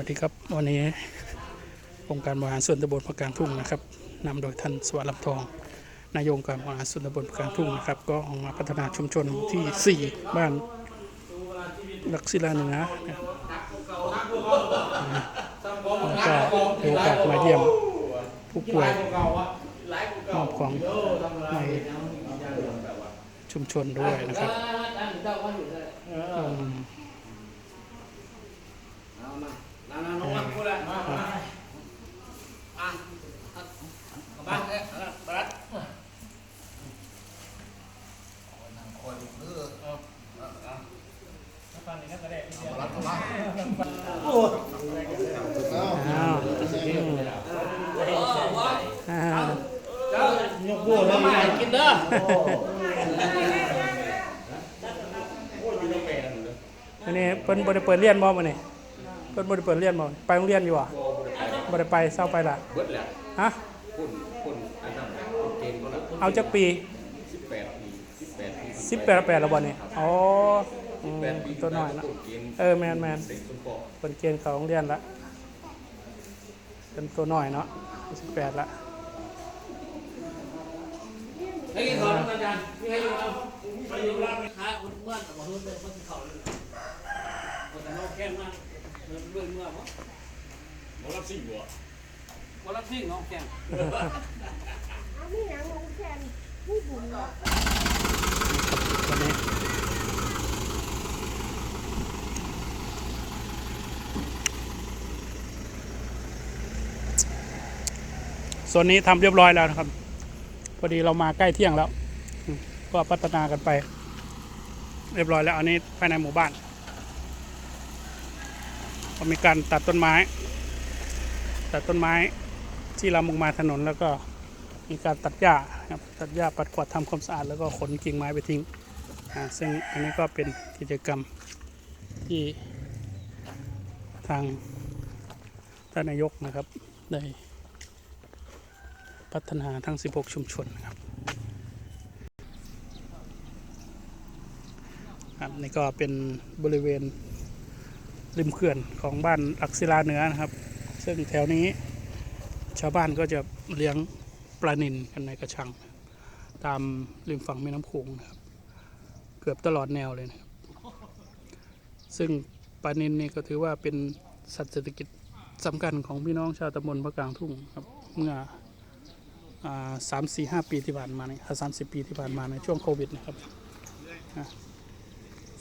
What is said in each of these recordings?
วัสดีครับ วันนี้องค์การบริหารส่วนตำบลพระกางทุ่งนะครับนำโดยท่านสวัสดิ์ลำทองนายกองค์การบริหารส่วนตำบลพระกางทุ่งนะครับ ก็ออกมาพัฒนาชุมชนที่ 4 บ้านลักศิลาเหนือนะแล้วก็มีโอกาสมาเยี่ยมผู้ป่วยมอบของในชุมชนด้วยนะครับอืม อ้าวอ้าวกินเด้ออันนี้เพิ่นบ่ได้เปิดเรียนบ่มื้อนี้เพิ่นบ่ได้เปิดเรียนบ่ไปโรงเรียนอยู่บ่บ่ได้ไปเศร้าไปละเบิดแหละฮะคนคนอันนั้นคนเก่งคนละเอาจักปีสิบแปดปีสิบแปดปี18 8แล้วบ่นี่อ๋ออืมแปดปีตัวน้อยนะคนเก่งเออแม่นแม่นเด็กสมปองเพิ่นเกณฑ์เข้าโรงเรียนละเป็นตัวน้อยเนาะ18ละให้กินข้าวอาจารย์มีใครอยู่เอาไปอยู่ร้านแม่ค้าคนเมื่อนบอกเฮ้ยเลยเขากินข้าวเลยคนแต่นอกแค่มาก เดินเรื่อยเมื่อวะบ่รับสิ่งบ่คนละทิ้งน้องแก้มอันนี้หนังของแคนผู้บุญเนาะวันนี้ส่วนนี้ทำเรียบร้อยแล้วนะครับ พอดีเรามาใกล้เที่ยงแล้ว ก็พัฒนากันไป เรียบร้อยแล้ว อันนี้ภายในหมู่บ้าน ก็มีการตัดต้นไม้ ตัดต้นไม้ที่เรามุงมาถนนแล้วก็มีการตัดหญ้าครับตัดหญ้าปัดกวาดทำความสะอาดแล้วก็ขนกิ่งไม้ไปทิ้งซึ่งอันนี้ก็เป็นกิจกรรมที่ทางท่านนายกนะครับได้พัฒนาทั้ง 16 ชุมชนนะครับครับนี่ก็เป็นบริเวณ ริมเขื่อนของบ้านอักศิลาเหนือนะครับ ซึ่งแถวนี้ชาวบ้านก็จะเลี้ยงปลานิลกันในกระชัง ตามริมฝั่งแม่น้ำโขงนะครับ เกือบตลอดแนวเลยนะครับ ซึ่งปลานิลนี่ก็ถือว่าเป็นสัตว์เศรษฐกิจสำคัญของพี่น้องชาวตำบลพระกลางทุ่งครับเมื่อสามสี่ห้าปีที่ผ่านมาเนี่ยสามสิบปีที่ผ่านมาในช่วงโควิดนะครับ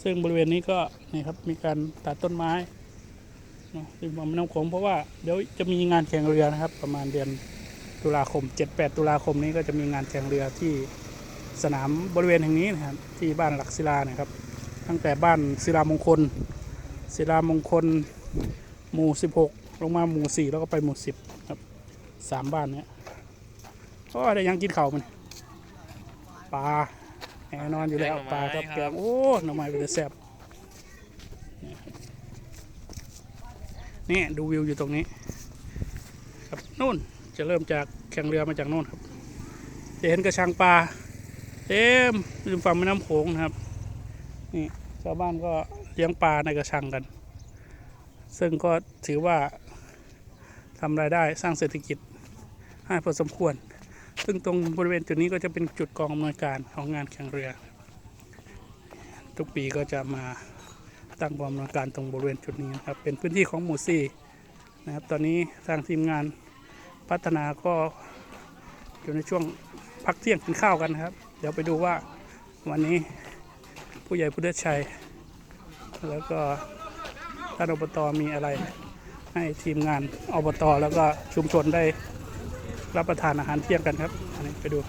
ซึ่งบริเวณนี้ก็นี่ครับมีการตัดต้นไม้ริมฝั่งแม่น้ำโขงเพราะว่าเดี๋ยวจะมีงานแข่งเรือนะครับ ประมาณเดือนตุลาคม 7-8 ตุลาคมนี้ก็จะมีงานแข่งเรือที่สนามบริเวณแห่งนี้นะครับที่บ้านหลักศิลานะครับ ตั้งแต่บ้านศิลามงคล ศิลามงคล หมู่ 16 ลงมาหมู่ 4 แล้วก็ไปหมู่ 10 ครับสามบ้านเนี้ยก็ได้ยังกินเข้ามันปลา แน่นอนอยู่แล้วปลากับแกงโอ้หน่อไม้เป็นแต่แซ่บนี่ดูวิวอยู่ตรงนี้ ครับนู่นจะเริ่มจากแข่งเรือมาจากนู่นครับ จะเห็นกระชังปลาเต็มริมฝั่งแม่น้ำโขงนะครับนี่ชาวบ้านก็เลี้ยงปลาในกระชังกัน ซึ่งก็ถือว่าทำรายได้สร้างเศรษฐกิจให้พอสมควร ซึ่งตรงบริเวณจุดนี้ก็จะเป็นจุดกองอำนวยการของงานแข่งเรือ ทุกปีก็จะมาตั้งกองอำนวยการตรงบริเวณจุดนี้นะครับ เป็นพื้นที่ของหมู่สี่นะครับ ตอนนี้ทางทีมงานพัฒนาก็อยู่ในช่วงพักเที่ยงกินข้าวกันนะครับ เดี๋ยวไปดูว่าวันนี้ผู้ใหญ่พุทธชัย แล้วก็ท่านอบตมีอะไรให้ทีมงานอบตแล้วก็ชุมชนได้ รับประทานอาหารเที่ยงกันครับอันนี้ไปดู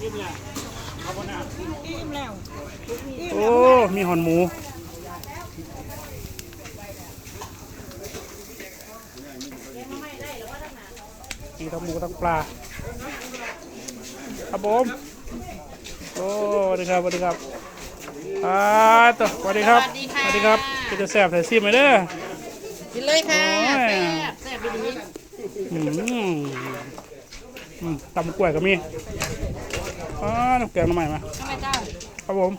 อิ่มแล้วโอ้มีหอนหมูมีทั้งหมูทั้งปลาครับผมโอ้สวัสดีครับสวัสดีครับอ่าตัวสวัสดีครับสวัสดีครับพี่จะแสบใส่ซีมไหมเด้อกินเลยค่ะโอ้ยแซ่บดี อืมอืมตำกล้วยก็มีอ่าน้ำแกงน้ำใหม่มาทำไมเจ้าครับผม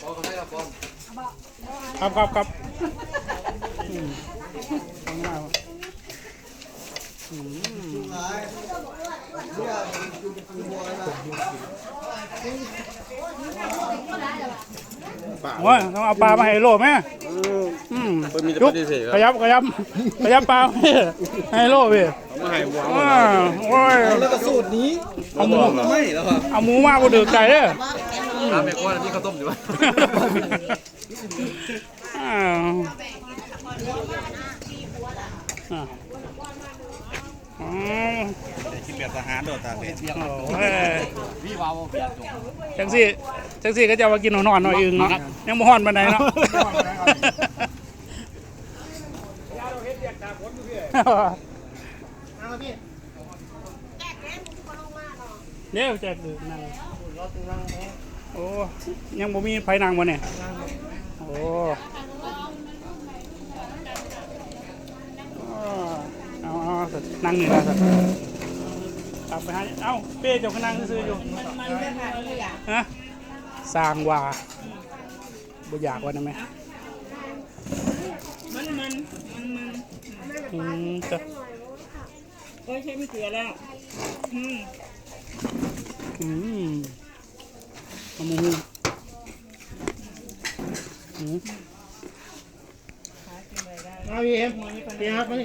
พอเขาได้ครับครับครับครับอืมฟังมากอืม โอ้ยต้องเอาปลามาให้โลแม่อืมจุ๊บขยับขยับขยับปลาให้ให้โลพี่มาให้บัวว้าโอ้ยแล้วก็สูตรนี้เอาหมูไม่แล้วครับเอาหมูมาบ่ดือไก่เด้อถามแม่ก้อนนี่ข้าวต้มดีวะอ้าวอะอ๋อ กินแบบทหารโดดตาเพชรโอ้ยพี่วาวเปลี่ยนจบจังสิจังสิก็จะมากินหนอนๆหน่อยอึงเนาะยังบ่ฮ้อนปานใดเนาะเดี๋ยวแจกดื่มนั่งโอ้ยังบ่มีไผนั่งบ่เนี่ยโอ้เอาเอาเอานั่งนี่ละสั ตว์กลับไปหาเอ้าเป้เจ้าก็นั่งซื่อๆอยู่ฮะสร้างว่าบ่อยากว่านะแม่มันมันมันมันอืมจ้ะโอ้ยใช้ไม่เกลือแล้วอืมอืมเอาหมูอืมเอาพี่เอ็มพี่ครับมานี่